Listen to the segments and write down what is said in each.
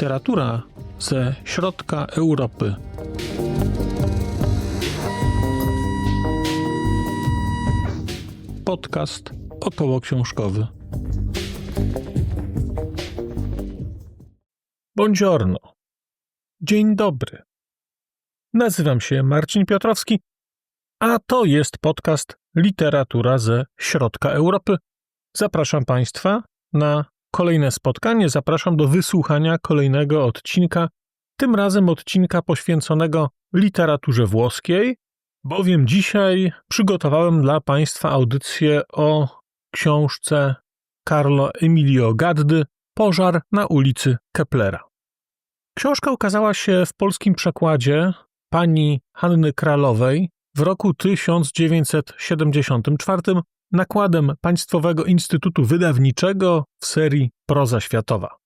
Literatura ze środka Europy. Podcast około książkowy. Buongiorno. Dzień dobry. Nazywam się Marcin Piotrowski, a to jest podcast Literatura ze środka Europy. Zapraszam Państwa na kolejne spotkanie. Zapraszam do wysłuchania kolejnego odcinka, tym razem odcinka poświęconego literaturze włoskiej, bowiem dzisiaj przygotowałem dla Państwa audycję o książce Carlo Emilio Gaddy Pożar na ulicy Keplera. Książka ukazała się w polskim przekładzie pani Hanny Kralowej w roku 1974 nakładem Państwowego Instytutu Wydawniczego w serii Proza Światowa.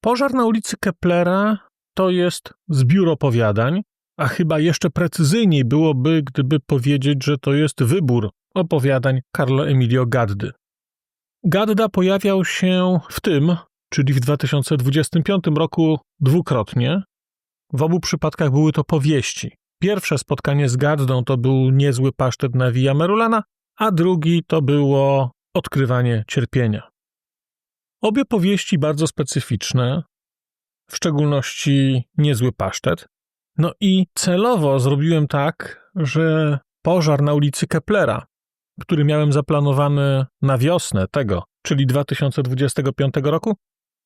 Pożar na ulicy Keplera to jest zbiór opowiadań, a chyba jeszcze precyzyjniej byłoby, gdyby powiedzieć, że to jest wybór opowiadań Carlo Emilio Gaddy. Gadda pojawiał się w tym, czyli w 2025 roku dwukrotnie. W obu przypadkach były to powieści. Pierwsze spotkanie z Gaddą to był niezły pasztet na Via Merulana, a drugi to było Odkrywanie cierpienia. Obie powieści bardzo specyficzne, w szczególności niezły pasztet. No i celowo zrobiłem tak, że pożar na ulicy Keplera, który miałem zaplanowany na wiosnę tego, czyli 2025 roku,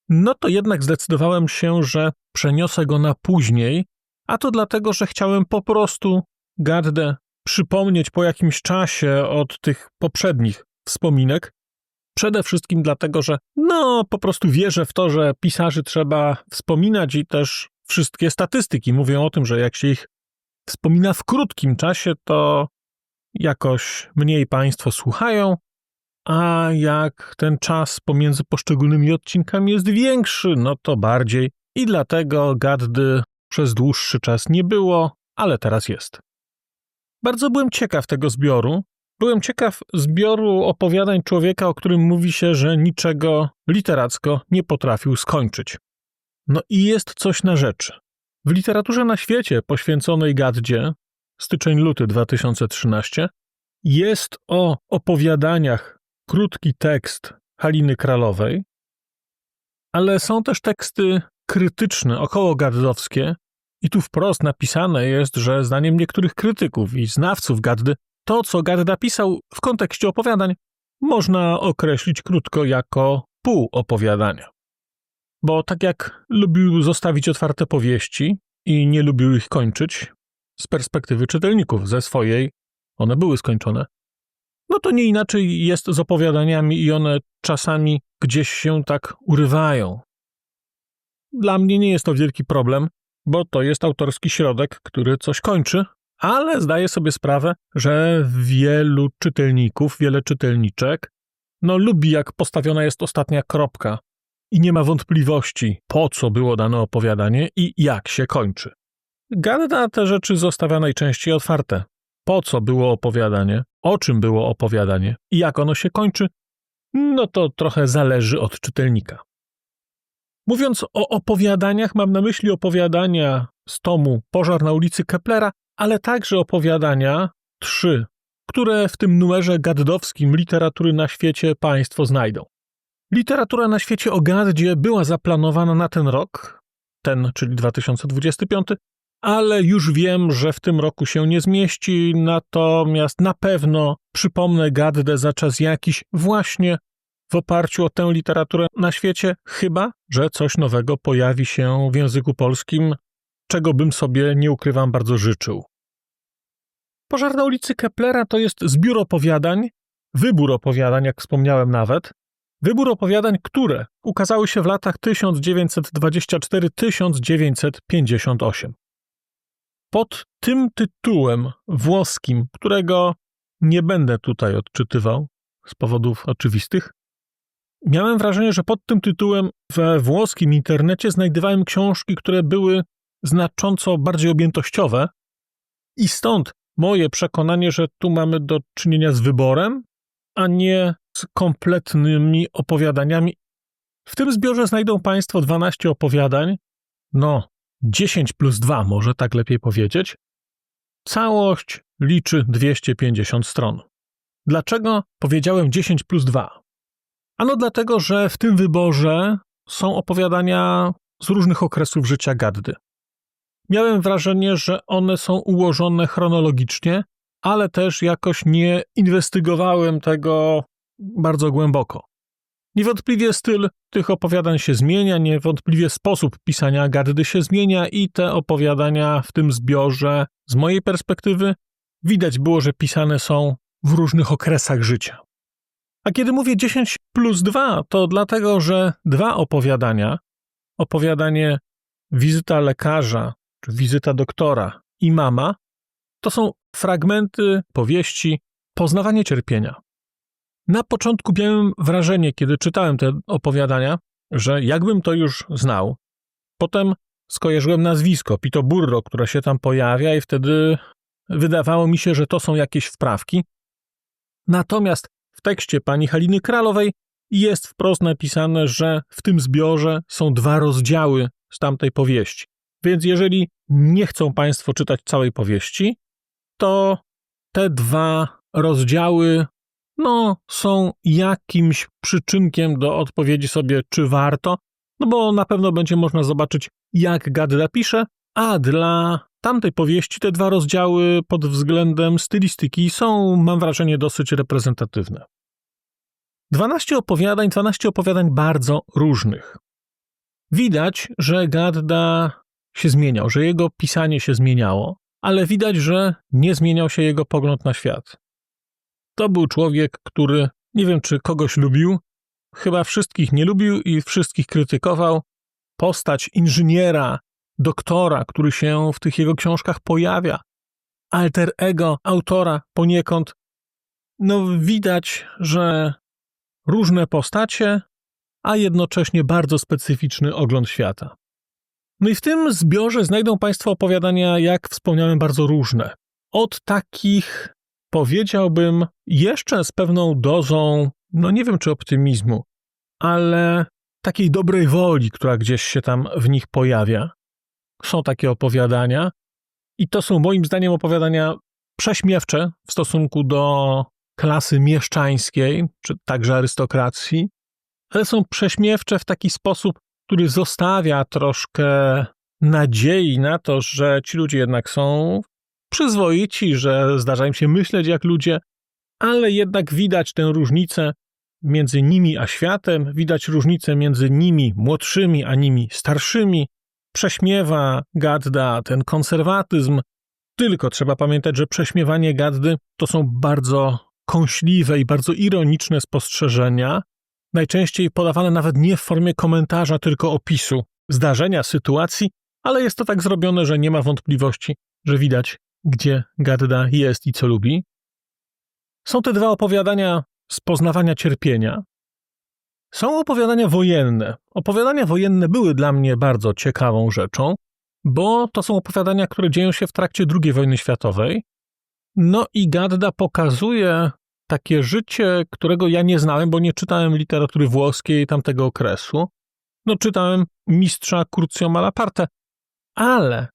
no to jednak zdecydowałem się, że przeniosę go na później, a to dlatego, że chciałem po prostu Gaddę przypomnieć po jakimś czasie od tych poprzednich wspominek. Przede wszystkim dlatego, że no po prostu wierzę w to, że pisarzy trzeba wspominać i też wszystkie statystyki mówią o tym, że jak się ich wspomina w krótkim czasie, to jakoś mniej państwo słuchają, a jak ten czas pomiędzy poszczególnymi odcinkami jest większy, no to bardziej. I dlatego Gaddy przez dłuższy czas nie było, ale teraz jest. Bardzo byłem ciekaw tego zbioru. Byłem ciekaw zbioru opowiadań człowieka, o którym mówi się, że niczego literacko nie potrafił skończyć. No i jest coś na rzeczy. W literaturze na świecie poświęconej Gaddzie, styczeń-luty 2013, jest o opowiadaniach krótki tekst Haliny Kralowej, ale są też teksty krytyczne, około gaddowskie, i tu wprost napisane jest, że zdaniem niektórych krytyków i znawców Gaddy, to co Gadda pisał w kontekście opowiadań, można określić krótko jako pół opowiadania. Bo tak jak lubił zostawić otwarte powieści i nie lubił ich kończyć, z perspektywy czytelników, ze swojej, one były skończone, no to nie inaczej jest z opowiadaniami i one czasami gdzieś się tak urywają. Dla mnie nie jest to wielki problem, bo to jest autorski środek, który coś kończy, ale zdaję sobie sprawę, że wielu czytelników, wiele czytelniczek, no lubi jak postawiona jest ostatnia kropka i nie ma wątpliwości, po co było dane opowiadanie i jak się kończy. Gadda te rzeczy zostawia najczęściej otwarte. Po co było opowiadanie, o czym było opowiadanie i jak ono się kończy, no to trochę zależy od czytelnika. Mówiąc o opowiadaniach, mam na myśli opowiadania z tomu Pożar na ulicy Keplera, ale także opowiadania trzy, które w tym numerze gaddowskim literatury na świecie Państwo znajdą. Literatura na świecie o Gaddzie była zaplanowana na ten rok, ten, czyli 2025, ale już wiem, że w tym roku się nie zmieści, natomiast na pewno przypomnę Gaddę za czas jakiś właśnie w oparciu o tę literaturę na świecie, chyba że coś nowego pojawi się w języku polskim, czego bym sobie, nie ukrywam, bardzo życzył. Pożar na ulicy Keplera to jest zbiór opowiadań, wybór opowiadań, jak wspomniałem nawet, wybór opowiadań, które ukazały się w latach 1924-1958. Pod tym tytułem włoskim, którego nie będę tutaj odczytywał z powodów oczywistych, Miałem wrażenie, że pod tym tytułem we włoskim internecie znajdowałem książki, które były znacząco bardziej objętościowe, i stąd moje przekonanie, że tu mamy do czynienia z wyborem, a nie z kompletnymi opowiadaniami. W tym zbiorze znajdą Państwo 12 opowiadań, no 10 plus 2 może tak lepiej powiedzieć. Całość liczy 250 stron. Dlaczego powiedziałem 10 plus 2? Ano dlatego, że w tym wyborze są opowiadania z różnych okresów życia Gaddy. Miałem wrażenie, że one są ułożone chronologicznie, ale też jakoś nie inwestygowałem tego bardzo głęboko. Niewątpliwie styl tych opowiadań się zmienia, niewątpliwie sposób pisania Gaddy się zmienia i te opowiadania w tym zbiorze, z mojej perspektywy, widać było, że pisane są w różnych okresach życia. A kiedy mówię 10 plus 2, to dlatego, że dwa opowiadania, opowiadanie wizyta lekarza czy wizyta doktora i mama, to są fragmenty powieści Poznawanie cierpienia. Na początku miałem wrażenie, kiedy czytałem te opowiadania, że jakbym to już znał. Potem skojarzyłem nazwisko Pito Burro, które się tam pojawia, i wtedy wydawało mi się, że to są jakieś wprawki. Natomiast w tekście pani Haliny Kralowej jest wprost napisane, że w tym zbiorze są dwa rozdziały z tamtej powieści. Więc jeżeli nie chcą Państwo czytać całej powieści, to te dwa rozdziały no, są jakimś przyczynkiem do odpowiedzi sobie, czy warto, no bo na pewno będzie można zobaczyć, jak Gadda pisze, a dla tamtej powieści te dwa rozdziały pod względem stylistyki są, mam wrażenie, dosyć reprezentatywne. 12 opowiadań, 12 opowiadań bardzo różnych. Widać, że Gadda się zmieniał, że jego pisanie się zmieniało, ale widać, że nie zmieniał się jego pogląd na świat. To był człowiek, który nie wiem, czy kogoś lubił, chyba wszystkich nie lubił i wszystkich krytykował. Postać inżyniera, doktora, który się w tych jego książkach pojawia, alter ego autora poniekąd. No, widać, że różne postacie, a jednocześnie bardzo specyficzny ogląd świata. No i w tym zbiorze znajdą Państwo opowiadania, jak wspomniałem, bardzo różne. Od takich, powiedziałbym, jeszcze z pewną dozą, no nie wiem czy optymizmu, ale takiej dobrej woli, która gdzieś się tam w nich pojawia. Są takie opowiadania i to są moim zdaniem opowiadania prześmiewcze w stosunku do klasy mieszczańskiej, czy także arystokracji, ale są prześmiewcze w taki sposób, który zostawia troszkę nadziei na to, że ci ludzie jednak są przyzwoici, że zdarza im się myśleć jak ludzie, ale jednak widać tę różnicę między nimi a światem, widać różnicę między nimi młodszymi a nimi starszymi. Prześmiewa Gadda ten konserwatyzm, tylko trzeba pamiętać, że prześmiewanie Gaddy to są bardzo kąśliwe i bardzo ironiczne spostrzeżenia, najczęściej podawane nawet nie w formie komentarza, tylko opisu zdarzenia, sytuacji, ale jest to tak zrobione, że nie ma wątpliwości, że widać, gdzie Gadda jest i co lubi. Są te dwa opowiadania z poznawania cierpienia. Są opowiadania wojenne. Opowiadania wojenne były dla mnie bardzo ciekawą rzeczą, bo to są opowiadania, które dzieją się w trakcie II wojny światowej. No i Gadda pokazuje takie życie, którego ja nie znałem, bo nie czytałem literatury włoskiej tamtego okresu. No, czytałem mistrza Curcio Malaparte, ale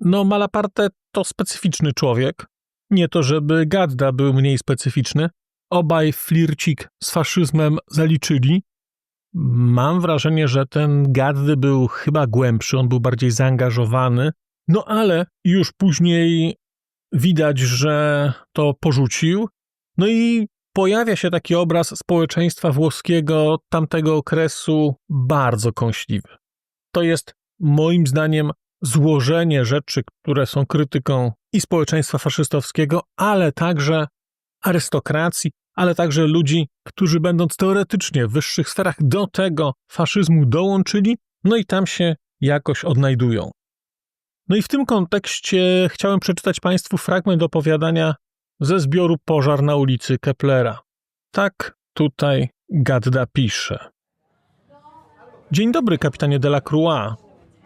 no, Malaparte to specyficzny człowiek. Nie to, żeby Gadda był mniej specyficzny. Obaj flircik z faszyzmem zaliczyli. Mam wrażenie, że ten Gaddy był chyba głębszy, on był bardziej zaangażowany. No ale już później widać, że to porzucił no i pojawia się taki obraz społeczeństwa włoskiego tamtego okresu bardzo kąśliwy. To jest moim zdaniem złożenie rzeczy, które są krytyką i społeczeństwa faszystowskiego, ale także arystokracji, ale także ludzi, którzy będąc teoretycznie w wyższych sferach do tego faszyzmu dołączyli, no i tam się jakoś odnajdują. No i w tym kontekście chciałem przeczytać Państwu fragment opowiadania ze zbioru Pożar na ulicy Keplera. Tak tutaj Gadda pisze. Dzień dobry, kapitanie Delacroix.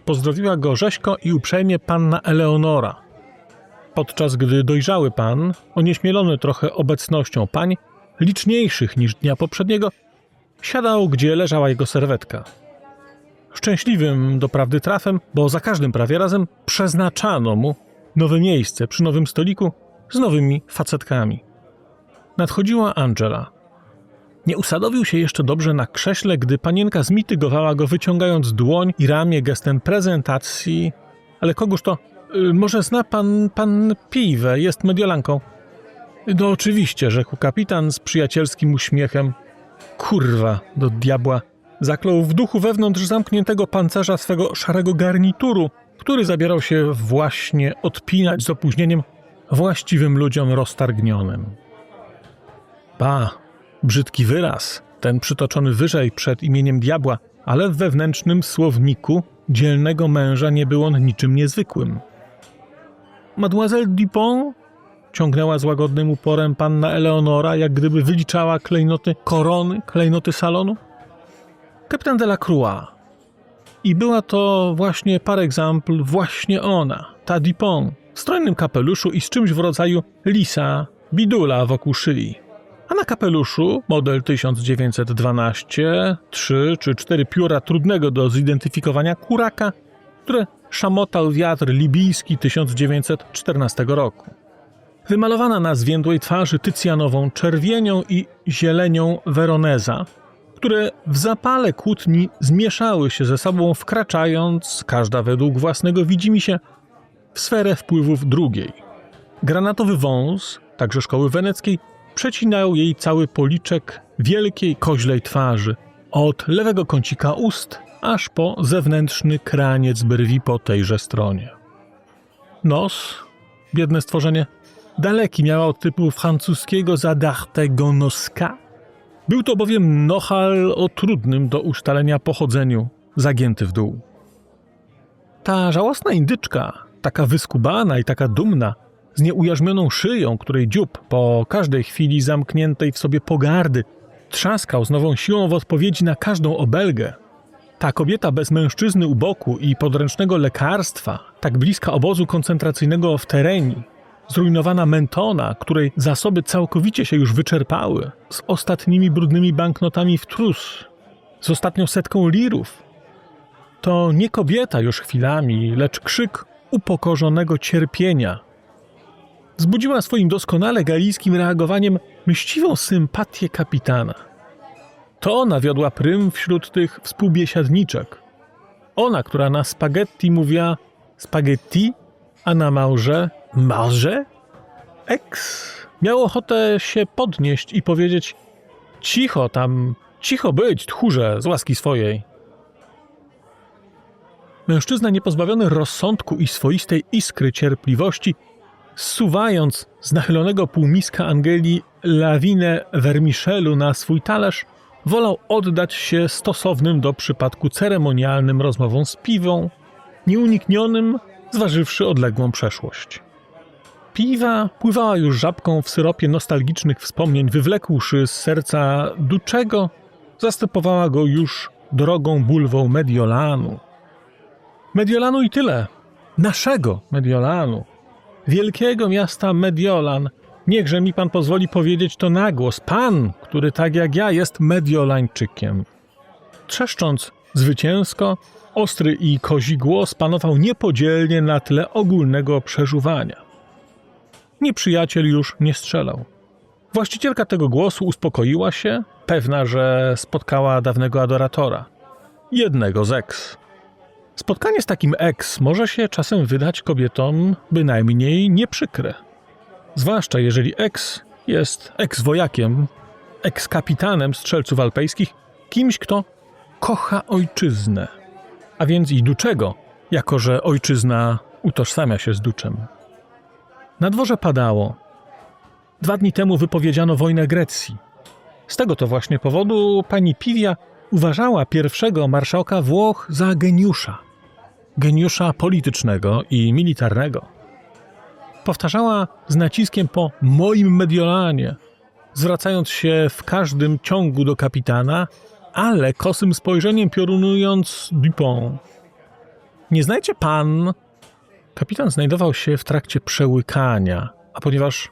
Pozdrowiła go rzeźko i uprzejmie panna Eleonora. Podczas gdy dojrzały pan, onieśmielony trochę obecnością pań, liczniejszych niż dnia poprzedniego, siadał, gdzie leżała jego serwetka. Szczęśliwym doprawdy trafem, bo za każdym prawie razem przeznaczano mu nowe miejsce przy nowym stoliku z nowymi facetkami. Nadchodziła Angela. Nie usadowił się jeszcze dobrze na krześle, gdy panienka zmitygowała go, wyciągając dłoń i ramię gestem prezentacji. Ale kogóż to? Y, może zna pan, pan Piwę, jest mediolanką. No oczywiście, rzekł kapitan z przyjacielskim uśmiechem. Kurwa, do diabła. Zaklął w duchu wewnątrz zamkniętego pancerza swego szarego garnituru, który zabierał się właśnie odpinać z opóźnieniem właściwym ludziom roztargnionym. Ba, brzydki wyraz, ten przytoczony wyżej przed imieniem diabła, ale w wewnętrznym słowniku dzielnego męża nie był on niczym niezwykłym. Mademoiselle Dupont ciągnęła z łagodnym uporem panna Eleonora, jak gdyby wyliczała klejnoty korony, klejnoty salonu. Kapitan de la Croix. I była to właśnie par exemple, właśnie ona, ta Dupont, w strojnym kapeluszu i z czymś w rodzaju lisa, bidula wokół szyi. A na kapeluszu model 1912, trzy czy cztery pióra trudnego do zidentyfikowania kuraka, które szamotał wiatr libijski 1914 roku. Wymalowana na zwiędłej twarzy tycjanową czerwienią i zielenią Veroneza, które w zapale kłótni zmieszały się ze sobą, wkraczając, każda według własnego widzimisię, w sferę wpływów drugiej. Granatowy wąs, także szkoły weneckiej, przecinał jej cały policzek wielkiej koźlej twarzy, od lewego kącika ust aż po zewnętrzny kraniec brwi po tejże stronie. Nos, biedne stworzenie, daleki miała od typu francuskiego zadartego noska. Był to bowiem nohal o trudnym do ustalenia pochodzeniu, zagięty w dół. Ta żałosna indyczka, taka wyskubana i taka dumna, z nieujarzmioną szyją, której dziób po każdej chwili zamkniętej w sobie pogardy trzaskał z nową siłą w odpowiedzi na każdą obelgę. Ta kobieta bez mężczyzny u boku i podręcznego lekarstwa, tak bliska obozu koncentracyjnego w terenie, zrujnowana mentona, której zasoby całkowicie się już wyczerpały, z ostatnimi brudnymi banknotami w trus, z ostatnią setką lirów. To nie kobieta już chwilami, lecz krzyk upokorzonego cierpienia. Zbudziła swoim doskonale galijskim reagowaniem mściwą sympatię kapitana. To ona wiodła prym wśród tych współbiesiadniczek. Ona, która na spaghetti mówiła spaghetti, a na małże marze? Eks miał ochotę się podnieść i powiedzieć cicho tam, cicho być, tchórze, z łaski swojej. Mężczyzna niepozbawiony rozsądku i swoistej iskry cierpliwości, zsuwając z nachylonego półmiska Angeli lawinę wermiszelu na swój talerz, wolał oddać się stosownym do przypadku ceremonialnym rozmowom z piwą, nieuniknionym, zważywszy odległą przeszłość. Piwa pływała już żabką w syropie nostalgicznych wspomnień, wywlekłszy z serca Duczego, zastępowała go już drogą bulwą Mediolanu. Mediolanu i tyle. Naszego Mediolanu. Wielkiego miasta Mediolan. Niechże mi pan pozwoli powiedzieć to na głos. Pan, który tak jak ja jest Mediolańczykiem. Trzeszcząc zwycięsko, ostry i kozi głos panował niepodzielnie na tle ogólnego przeżuwania. Nieprzyjaciel już nie strzelał. Właścicielka tego głosu uspokoiła się, pewna, że spotkała dawnego adoratora. Jednego z ex. Spotkanie z takim ex może się czasem wydać kobietom bynajmniej nieprzykre. Zwłaszcza jeżeli ex jest ex-wojakiem, ex-kapitanem strzelców alpejskich, kimś, kto kocha ojczyznę. A więc i Duczego, jako że ojczyzna utożsamia się z Duczem. Na dworze padało. Dwa dni temu wypowiedziano wojnę Grecji. Z tego to właśnie powodu pani Piwia uważała pierwszego marszałka Włoch za geniusza. Geniusza politycznego i militarnego. Powtarzała z naciskiem po moim Mediolanie, zwracając się w każdym ciągu do kapitana, ale kosym spojrzeniem piorunując Dupont. Nie znajdzie pan, Kapitan znajdował się w trakcie przełykania, a ponieważ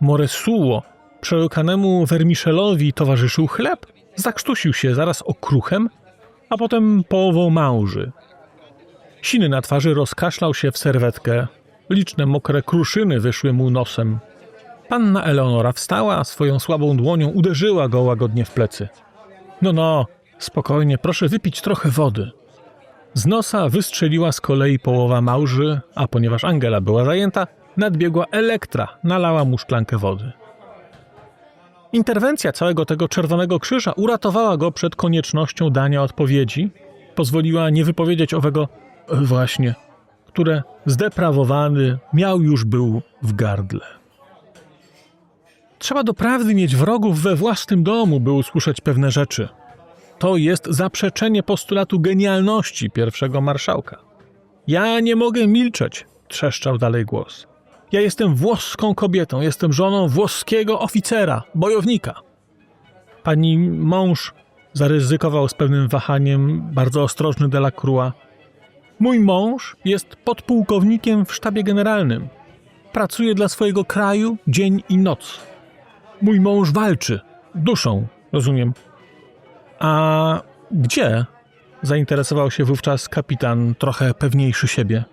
Moresuło przełykanemu wermichelowi towarzyszył chleb, Zakrztusił się zaraz okruchem, a potem połową małży. Siny na twarzy rozkaszlał się w serwetkę. Liczne mokre kruszyny wyszły mu nosem. Panna Eleonora wstała, swoją słabą dłonią uderzyła go łagodnie w plecy. No, no, spokojnie, proszę wypić trochę wody. Z nosa wystrzeliła z kolei połowa małży, a ponieważ Angela była zajęta, nadbiegła Elektra, nalała mu szklankę wody. Interwencja całego tego Czerwonego Krzyża uratowała go przed koniecznością dania odpowiedzi, pozwoliła nie wypowiedzieć owego "E, właśnie, które zdeprawowany miał już był w gardle. Trzeba doprawdy mieć wrogów we własnym domu, by usłyszeć pewne rzeczy. To jest zaprzeczenie postulatu genialności pierwszego marszałka. Ja nie mogę milczeć, trzeszczał dalej głos. Ja jestem włoską kobietą, jestem żoną włoskiego oficera, bojownika. Pani mąż zaryzykował z pewnym wahaniem bardzo ostrożny Delacroix. Mój mąż jest podpułkownikiem w sztabie generalnym. Pracuje dla swojego kraju dzień i noc. Mój mąż walczy. Duszą, rozumiem. A gdzie? Zainteresował się wówczas kapitan, trochę pewniejszy siebie.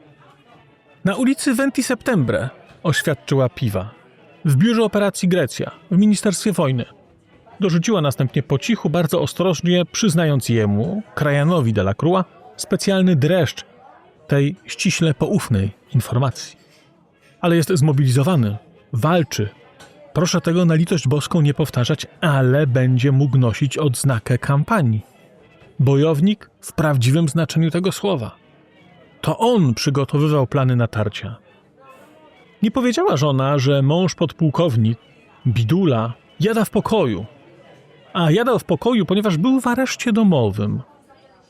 Na ulicy Venti Septembre, oświadczyła Piwa. W biurze operacji Grecja, w Ministerstwie Wojny. Dorzuciła następnie po cichu, bardzo ostrożnie, przyznając jemu, krajanowi Delacroix, specjalny dreszcz tej ściśle poufnej informacji. Ale jest zmobilizowany, walczy. Proszę tego na litość boską nie powtarzać, ale będzie mógł nosić odznakę kampanii. Bojownik w prawdziwym znaczeniu tego słowa. To on przygotowywał plany natarcia. Nie powiedziała żona, że mąż podpułkownik, Bidula, jada w pokoju. A jadał w pokoju, ponieważ był w areszcie domowym.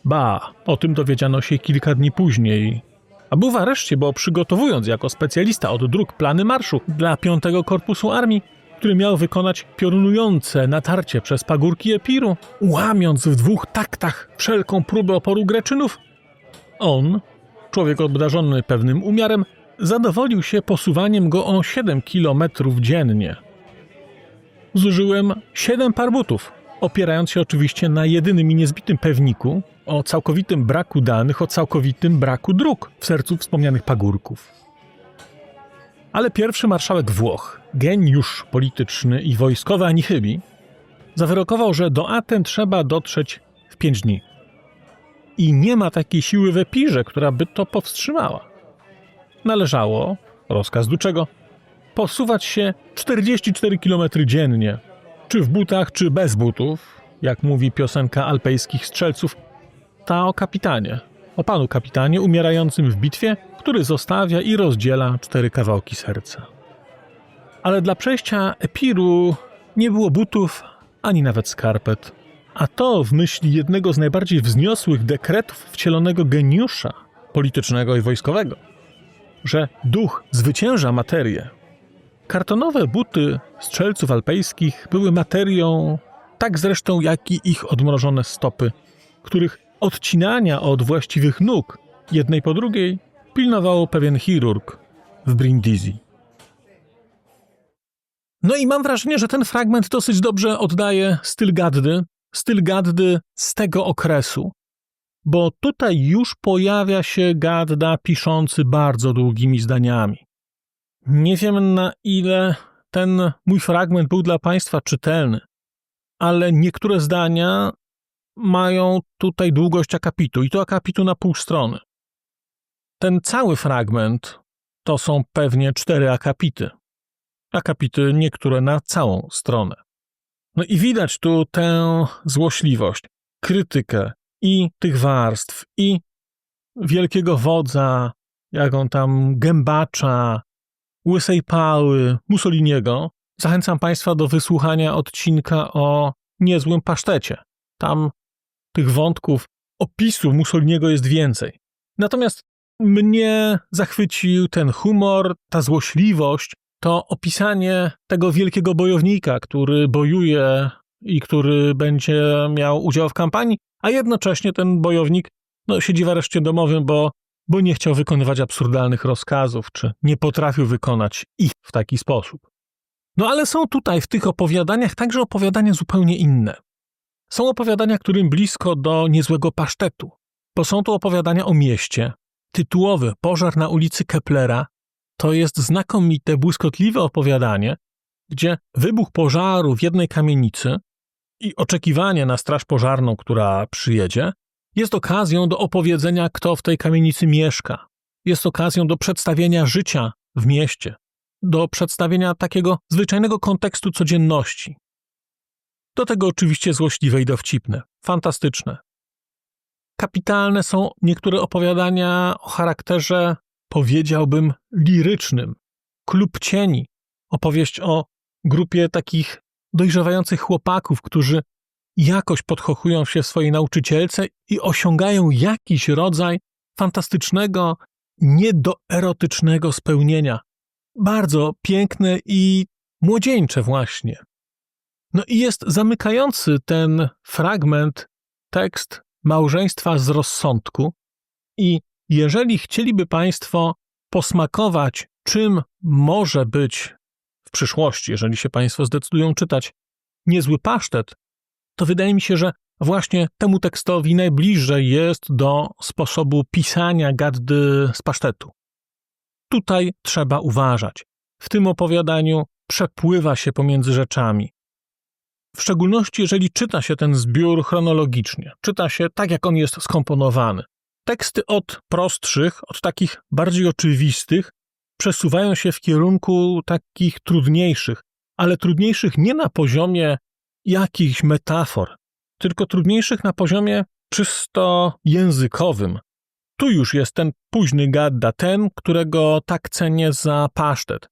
Ba, o tym dowiedziano się kilka dni później. A był w areszcie, bo przygotowując jako specjalista od dróg plany marszu dla piątego Korpusu Armii, który miał wykonać piorunujące natarcie przez pagórki Epiru, łamiąc w dwóch taktach wszelką próbę oporu Greczynów, on, człowiek obdarzony pewnym umiarem, zadowolił się posuwaniem go o 7 kilometrów dziennie. Zużyłem 7 par butów, opierając się oczywiście na jedynym i niezbitym pewniku o całkowitym braku danych, o całkowitym braku dróg w sercu wspomnianych pagórków. Ale pierwszy marszałek Włoch, geniusz polityczny i wojskowy ani chybi, zawyrokował, że do Aten trzeba dotrzeć w pięć dni. I nie ma takiej siły w Epirze, która by to powstrzymała. Należało, rozkaz Duczego, posuwać się 44 km dziennie, czy w butach, czy bez butów, jak mówi piosenka alpejskich strzelców, ta o kapitanie, o panu kapitanie umierającym w bitwie, który zostawia i rozdziela cztery kawałki serca. Ale dla przejścia Epiru nie było butów ani nawet skarpet. A to w myśli jednego z najbardziej wzniosłych dekretów wcielonego geniusza politycznego i wojskowego, że duch zwycięża materię. Kartonowe buty strzelców alpejskich były materią, tak zresztą jak i ich odmrożone stopy, których odcinania od właściwych nóg, jednej po drugiej, pilnował pewien chirurg w Brindisi. No i mam wrażenie, że ten fragment dosyć dobrze oddaje styl Gaddy, styl Gaddy z tego okresu, bo tutaj już pojawia się Gadda piszący bardzo długimi zdaniami. Nie wiem na ile ten mój fragment był dla Państwa czytelny, ale niektóre zdania mają tutaj długość akapitu i to akapitu na pół strony. Ten cały fragment to są pewnie cztery akapity. Akapity niektóre na całą stronę. No i widać tu tę złośliwość, krytykę i tych warstw, i wielkiego wodza, jak on tam gębacza, łysej pały, Mussoliniego. Zachęcam Państwa do wysłuchania odcinka o niezłym pasztecie. Tam tych wątków, opisu Mussoliniego jest więcej. Natomiast mnie zachwycił ten humor, ta złośliwość, to opisanie tego wielkiego bojownika, który bojuje i który będzie miał udział w kampanii, a jednocześnie ten bojownik no, siedzi w areszcie domowym, bo, bo nie chciał wykonywać absurdalnych rozkazów, czy nie potrafił wykonać ich w taki sposób. No ale są tutaj w tych opowiadaniach także opowiadania zupełnie inne. Są opowiadania, którym blisko do niezłego pasztetu, bo są to opowiadania o mieście. Tytułowy Pożar na ulicy Keplera to jest znakomite, błyskotliwe opowiadanie, gdzie wybuch pożaru w jednej kamienicy i oczekiwanie na straż pożarną, która przyjedzie, jest okazją do opowiedzenia, kto w tej kamienicy mieszka. Jest okazją do przedstawienia życia w mieście, do przedstawienia takiego zwyczajnego kontekstu codzienności. Do tego oczywiście złośliwe i dowcipne, fantastyczne. Kapitalne są niektóre opowiadania o charakterze, powiedziałbym, lirycznym. Klub Cieni, opowieść o grupie takich dojrzewających chłopaków, którzy jakoś podchochują się w swojej nauczycielce i osiągają jakiś rodzaj fantastycznego, niedoerotycznego spełnienia. Bardzo piękne i młodzieńcze właśnie. No i jest zamykający ten fragment tekst małżeństwa z rozsądku i jeżeli chcieliby Państwo posmakować, czym może być w przyszłości, jeżeli się Państwo zdecydują czytać niezły pasztet, to wydaje mi się, że właśnie temu tekstowi najbliżej jest do sposobu pisania gaddy z pasztetu. Tutaj trzeba uważać. W tym opowiadaniu przepływa się pomiędzy rzeczami. W szczególności, jeżeli czyta się ten zbiór chronologicznie, czyta się tak, jak on jest skomponowany. Teksty od prostszych, od takich bardziej oczywistych, przesuwają się w kierunku takich trudniejszych, ale trudniejszych nie na poziomie jakichś metafor, tylko trudniejszych na poziomie czysto językowym. Tu już jest ten późny gadda, ten, którego tak cenię za pasztet.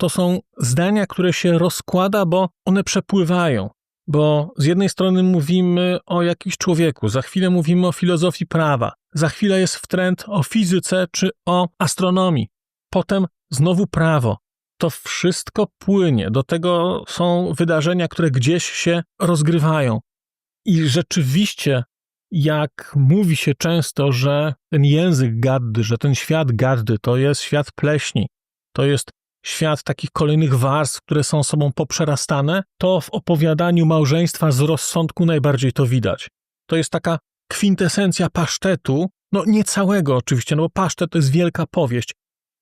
To są zdania, które się rozkłada, bo one przepływają. Bo z jednej strony mówimy o jakimś człowieku, za chwilę mówimy o filozofii prawa, za chwilę jest wtręt o fizyce czy o astronomii, potem znowu prawo, to wszystko płynie. Do tego są wydarzenia, które gdzieś się rozgrywają. I rzeczywiście, jak mówi się często, że ten język gaddy, że ten świat gaddy to jest świat pleśni, to jest świat takich kolejnych warstw, które są sobą poprzerastane, to w opowiadaniu małżeństwa z rozsądku najbardziej to widać. To jest taka kwintesencja pasztetu, no nie całego oczywiście, no bo pasztet to jest wielka powieść.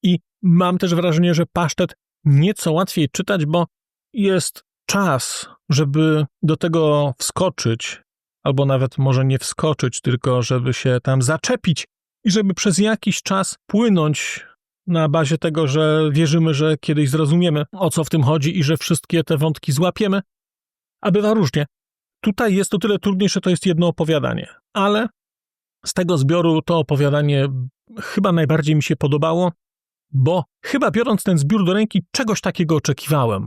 I mam też wrażenie, że pasztet nieco łatwiej czytać, bo jest czas, żeby do tego wskoczyć, albo nawet może nie wskoczyć, tylko żeby się tam zaczepić i żeby przez jakiś czas płynąć na bazie tego, że wierzymy, że kiedyś zrozumiemy, o co w tym chodzi i że wszystkie te wątki złapiemy. A bywa różnie. Tutaj jest to tyle trudniejsze, to jest jedno opowiadanie, ale z tego zbioru to opowiadanie chyba najbardziej mi się podobało bo chyba biorąc ten zbiór do ręki, czegoś takiego oczekiwałem.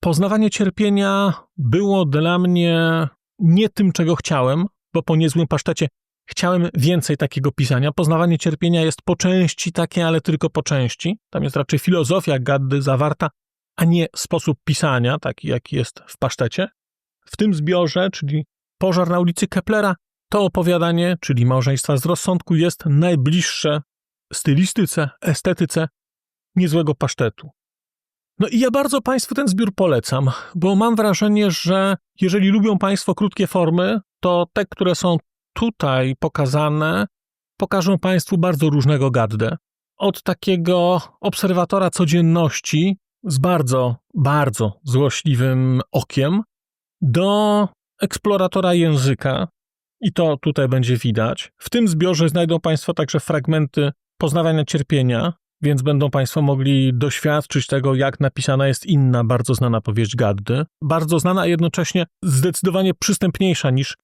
Poznawanie cierpienia było dla mnie nie tym, czego chciałem, bo po niezłym pasztecie chciałem więcej takiego pisania. Poznawanie cierpienia jest po części takie, ale tylko po części. Tam jest raczej filozofia gaddy zawarta, a nie sposób pisania, taki jaki jest w pasztecie. W tym zbiorze, czyli Pożar na ulicy Keplera, to opowiadanie, czyli małżeństwa z rozsądku, jest najbliższe stylistyce, estetyce niezłego pasztetu. No i ja bardzo Państwu ten zbiór polecam, bo mam wrażenie, że jeżeli lubią Państwo krótkie formy, to te, które są tutaj pokazane, pokażą Państwu bardzo różnego gaddę. Od takiego obserwatora codzienności z bardzo, bardzo złośliwym okiem do eksploratora języka, i to tutaj będzie widać. W tym zbiorze znajdą Państwo także fragmenty poznawania cierpienia, więc będą Państwo mogli doświadczyć tego, jak napisana jest inna, bardzo znana powieść Gaddy. Bardzo znana, a jednocześnie zdecydowanie przystępniejsza niż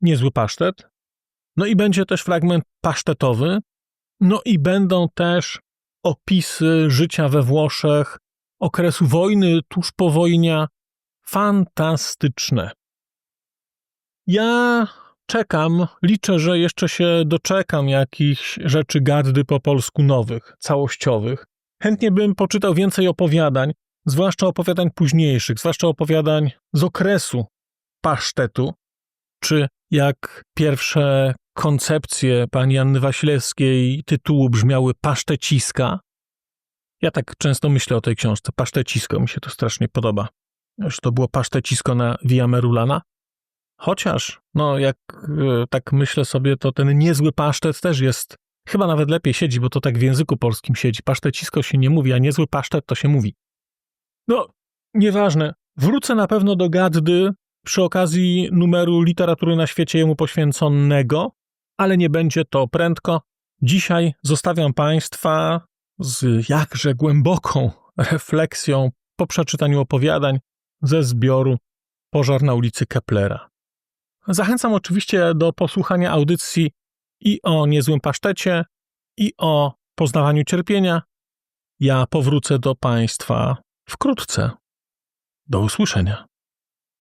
niezły pasztet. No i będzie też fragment pasztetowy. No i będą też opisy życia we Włoszech, okresu wojny, tuż po wojnie. Fantastyczne. Ja czekam, liczę, że jeszcze się doczekam jakichś rzeczy gaddy po polsku nowych, całościowych. Chętnie bym poczytał więcej opowiadań, zwłaszcza opowiadań późniejszych, zwłaszcza opowiadań z okresu pasztetu, czy jak pierwsze koncepcje pani Anny Wasilewskiej tytułu brzmiały Paszteciska. Ja tak często myślę o tej książce, Pasztecisko, mi się to strasznie podoba. Już to było Pasztecisko na Via Merulana Chociaż, no jak e, tak myślę sobie, to ten niezły pasztet też jest, chyba nawet lepiej siedzi, bo to tak w języku polskim siedzi. Pasztecisko się nie mówi, a niezły pasztet to się mówi. No, nieważne. Wrócę na pewno do Gaddy przy okazji numeru literatury na świecie jemu poświęconego, ale nie będzie to prędko. Dzisiaj zostawiam Państwa z jakże głęboką refleksją po przeczytaniu opowiadań ze zbioru Pożar na ulicy Keplera. Zachęcam oczywiście do posłuchania audycji i o niezłym pasztecie, i o poznawaniu cierpienia. Ja powrócę do Państwa wkrótce. Do usłyszenia.